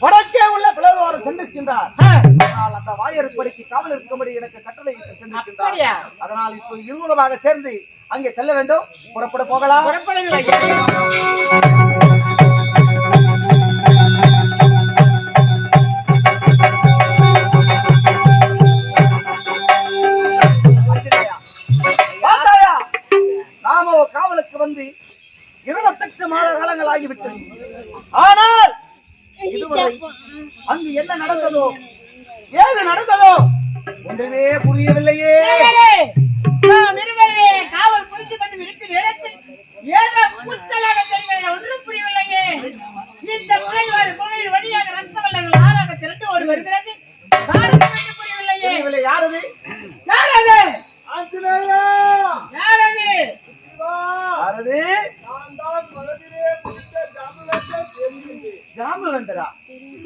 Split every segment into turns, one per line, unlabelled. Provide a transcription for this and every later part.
வடக்கே உள்ள பிளவாரம் சென்றிருக்கின்றார். ஆனால் அந்த வாயற்படிக்கு காவல் இருக்கும்படி எனக்கு கட்டளை சென்றிருக்கின்றார்? அதனால் இப்போ இருவருமாக சேர்ந்து அங்கே செல்ல வேண்டும். புறப்பட போகலாம்? நாமோ காவலுக்கு வந்து இருபத்தெட்டு மாத காலங்கள் ஆகிவிட்டது. ஆனால் இதுவரை அங்கு என்ன நடந்ததோ? ஏது நடந்ததோ? ஒன்றுமே புரியவில்லையே.
காவல் புரிந்து கொண்டு இருக்கும் நேரத்தில்.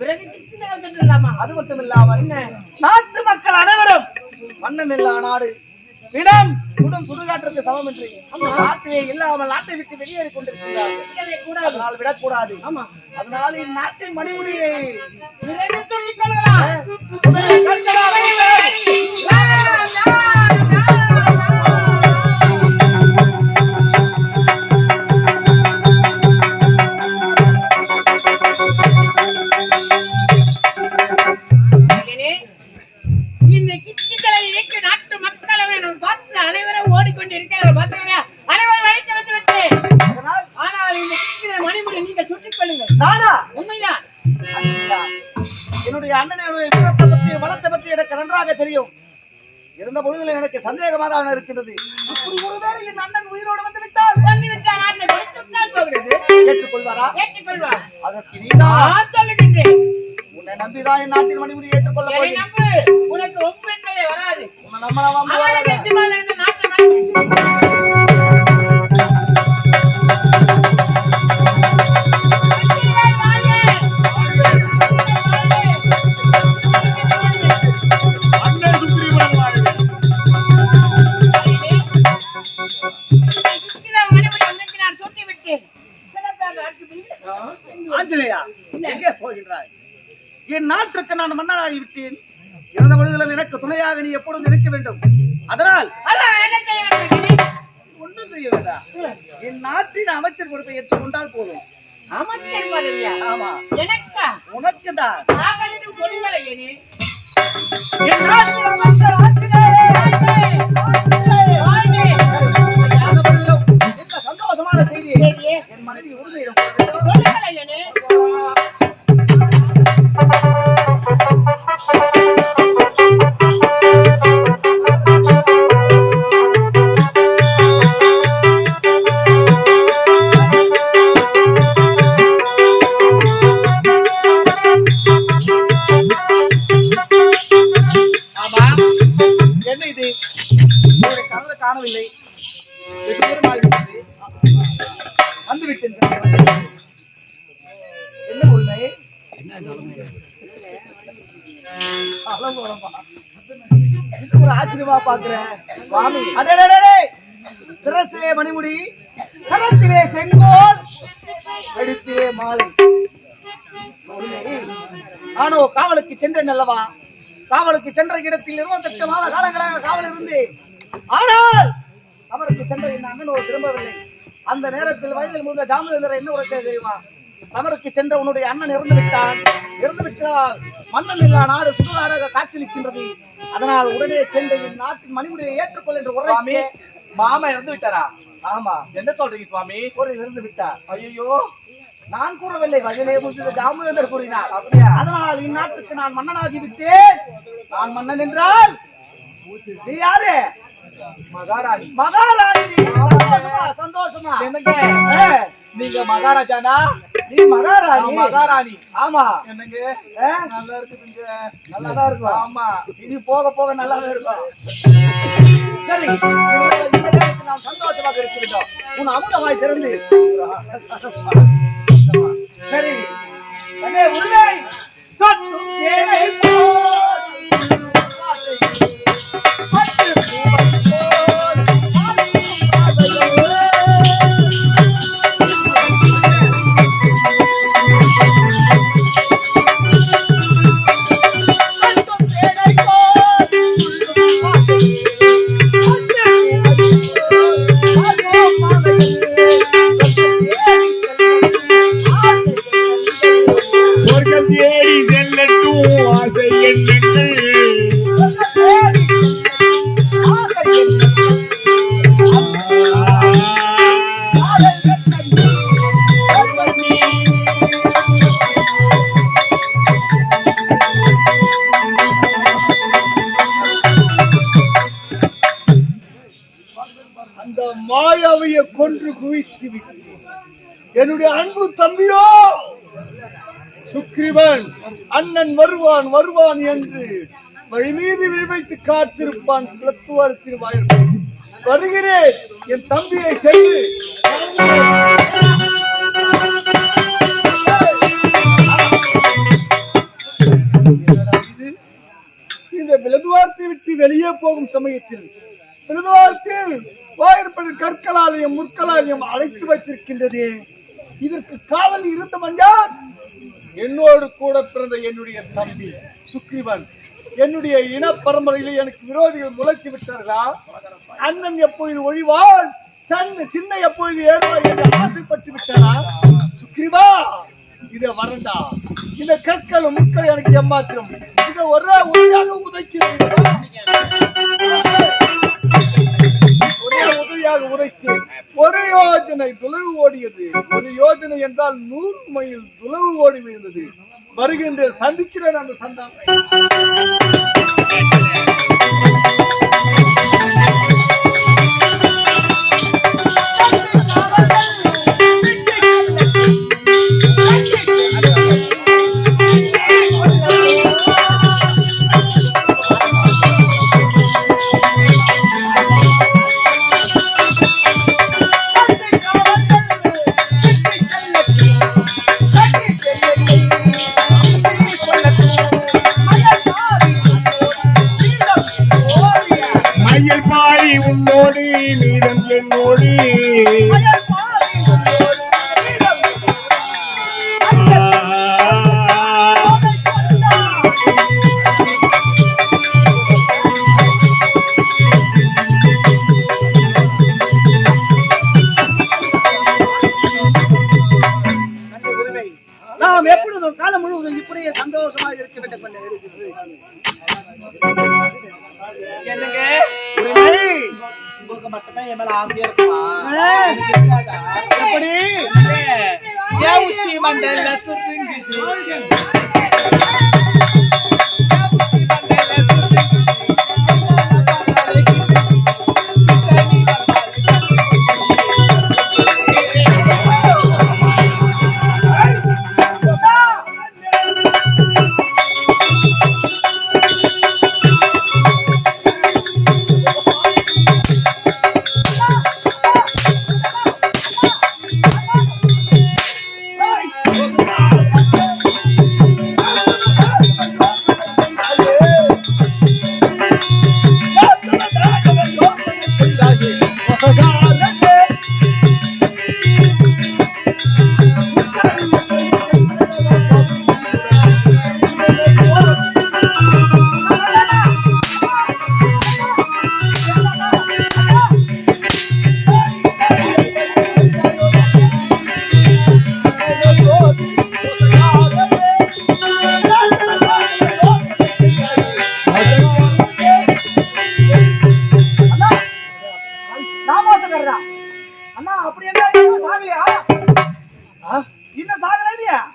பிறகு கிருஷ்ணனை சென்றுடலாமா
அது மட்டும் இல்லாமல் நாட்டு மக்கள் அனைவரும் மன்னன் இல்லா நாடு. விடம் குடும் சுடுகாட்டிற்கு சமம் என்று. நாட்டிலே இல்லாமல் நாட்டை விட்டு வெளியேறி கொண்டிருக்கிறார்கள். விடக்கூடாது. ஆமா அதனால் இந்நாட்டின் மணிமுடியை
பிறகு சொல்லிக் கொள்ளலாம் நானா உண்மைதான்.
என்னுடைய அண்ணனுடைய பிறப்பை பற்றி வளத்தை பற்றி எனக்கு நன்றாக தெரியும். இருந்த பொழுதில் எனக்கு சந்தேகமாக தான் இருக்கின்றது. இப்படி ஒருவேளை என் அண்ணன் உயிரோடு வந்து விட்டால்?
வந்து விட்டால் போகிறது
ஏற்றுக்கொள்வாரா?
ஏற்றுக்கொள்வார்.
அதற்கு நீதான்
சொல்லுகின்றேன்.
உன்னை நம்பிதான் என் நாட்டின் மணிமுடி ஏற்றுக்கொள்ள போகிறேன்.
நம்பு. உனக்கு ஒப்பு என்பதே வராது.
உன்னை நம்பலாம்
மணிமுடி
நாட்டுக்கு நான் மன்னனாகி விட்டேன் இருந்த பொழுதிலும் எனக்கு துணையாக நீ எப்பொழுதும் இருக்க வேண்டும். அதனால் ஒன்றும் செய்ய வேண்டாம் என் நாட்டின் அமைச்சர் பொறுப்பை ஏற்றுக்கொண்டால் போதும். ஆமா. உனக்கு தான் என் நாட்டின் அமைச்சர் சந்தோஷமான செய்தியை என் மனைவி உறுதியிடம் வந்து விட்டேன் என்ன உண்மை அளவோரமா. ஒரு ஆச்சரியமா பாக்குறேன் சுவாமி அடடடடே சிரசிலே மணிமுடி கரத்திலே செங்கோல் கழுத்திலே மாலை உண்மை. நானோ காவலுக்கு சென்றேன் அல்லவா காவலுக்கு சென்ற இடத்தில் இருபத்தெட்டு மாத காலங்களாக காவல் இருந்து ஆனால் அவருக்கு சென்ற என் அண்ணனோ திரும்பவில்லை. அந்த நேரத்தில் வயதில் முந்த ஜாமதேந்திரன் என்ன உரைத்தது தெரியுமா? தவறுக்கு சென்ற உன்னுடைய அண்ணன் இறந்து விட்டான். இறந்து விட்டால் மன்னன் இல்லா நாடு சுடுகாடாக காட்சியளிக்கின்றது அதனால் உடனே சென்று நாட்டின் மணிமுடியை ஏற்றுக்கொள் என்று உரைமே
மாமா இறந்து விட்டாரா?
ஆமா
என்ன சொல்றீங்க சுவாமி?
ஒரு இறந்து விட்டார்.
ஐயோ
நான் கூறவில்லை. வயலே முடிந்தது தாமோதர் கூறினார். அதனால் இந்நாட்டுக்கு நான் மன்னனாகி விட்டேன். நான் மன்னன் என்றால் நீ யாரு?
மகாராணி.
மகாராணி. சந்தோஷமா சந்தோஷமா.
என்னங்க? நீங்க மகாராஜானா?
நீ மகாராணி.
மகாராணி.
ஆமா.
என்னங்க? நல்லா இருக்குதுங்க.
நல்லாதான் இருக்கும்.
ஆமா.
இனி போக போக நல்லாவே இருக்கும். சரி நாம் சந்தோஷமாக இருக்கின்றோம். உன் அமுதமாய் திறந்து. சரி
அந்த மாயாவையை கொன்று குவித்து என்னுடைய அன்பு தம்பியோ சுக்ரீவன் அண்ணன் வருவான் வருவான் என்று வழி மீது விழிவைத்து காத்திருப்பான் குலத்துவார் திருவாயர்கள் வருகிறேன். என் தம்பியை சென்று இந்த விலதுவார்த்தை விட்டு வெளியே போகும் சமயத்தில் விலதுவார்த்தில் வாயிற்படி கற்களாலயம் முற்களாலயம் அழைத்து வைத்திருக்கின்றது. இதற்கு காவல் இருந்தவன் யார் என்னோடு கூட பிறந்த என்னுடைய தம்பி சுக்ரீவன். என்னுடைய இன பரம்பரையில் எனக்கு விரோதிகள் முளைத்து விட்டார்களா? அண்ணன் எப்போது ஒழிவால் தன் சின்ன எப்போது ஏறுவாள் என்று ஆசைப்பட்டு விட்டாரா சுக்ரீவா இத வரண்டா. இந்த கற்கள் முட்கள் எனக்கு ஏமாத்திரம் இத ஒரே உதவியாக உதைக்கிறேன். ஒரே உதவியாக உரைத்து ஒரு யோஜனை துளவு ஓடியது. ஒரு யோஜனை என்றால் நூறு மைல் துளவு ஓடி விழுந்தது. வருகின்ற சந்திக்கிறேன் அந்த சந்தானம் என்னங்க. உங்களுக்கு மட்டும்தான் என் மேல ஆசையா இருக்குமா?
எப்படி?
ஏன் உச்சி மண்டல சுருங்குது?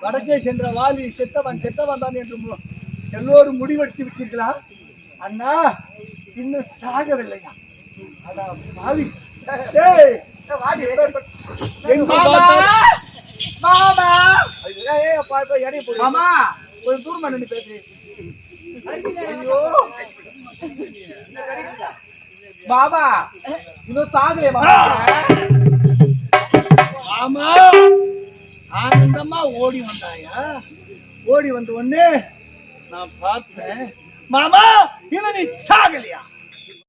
வடக்கே சென்ற வாலி செத்தவன் செத்தவன் தான் என்று எல்லோரும் முடிவெடுத்து விட்டீர்களா? அண்ணா இன்னும் சாகவில்லையா? அதான் பாவி டேய்,
வாடி
எங்க
மாமா!
பார்த்தாலும்
மாமா!
ஏய், ஏய், பா- பா, எடையை போடு.
மாமா கொஞ்சம் தூரமா நின்னு பேசு. ஐயோ! மாமா இன்னும் சாகலையே
ஆமா. ஆனந்தமா ஓடி வந்தாயா? ஓடி வந்த உடனே நான் பார்த்தேன் மாமா இவன் நீ சாகலையா?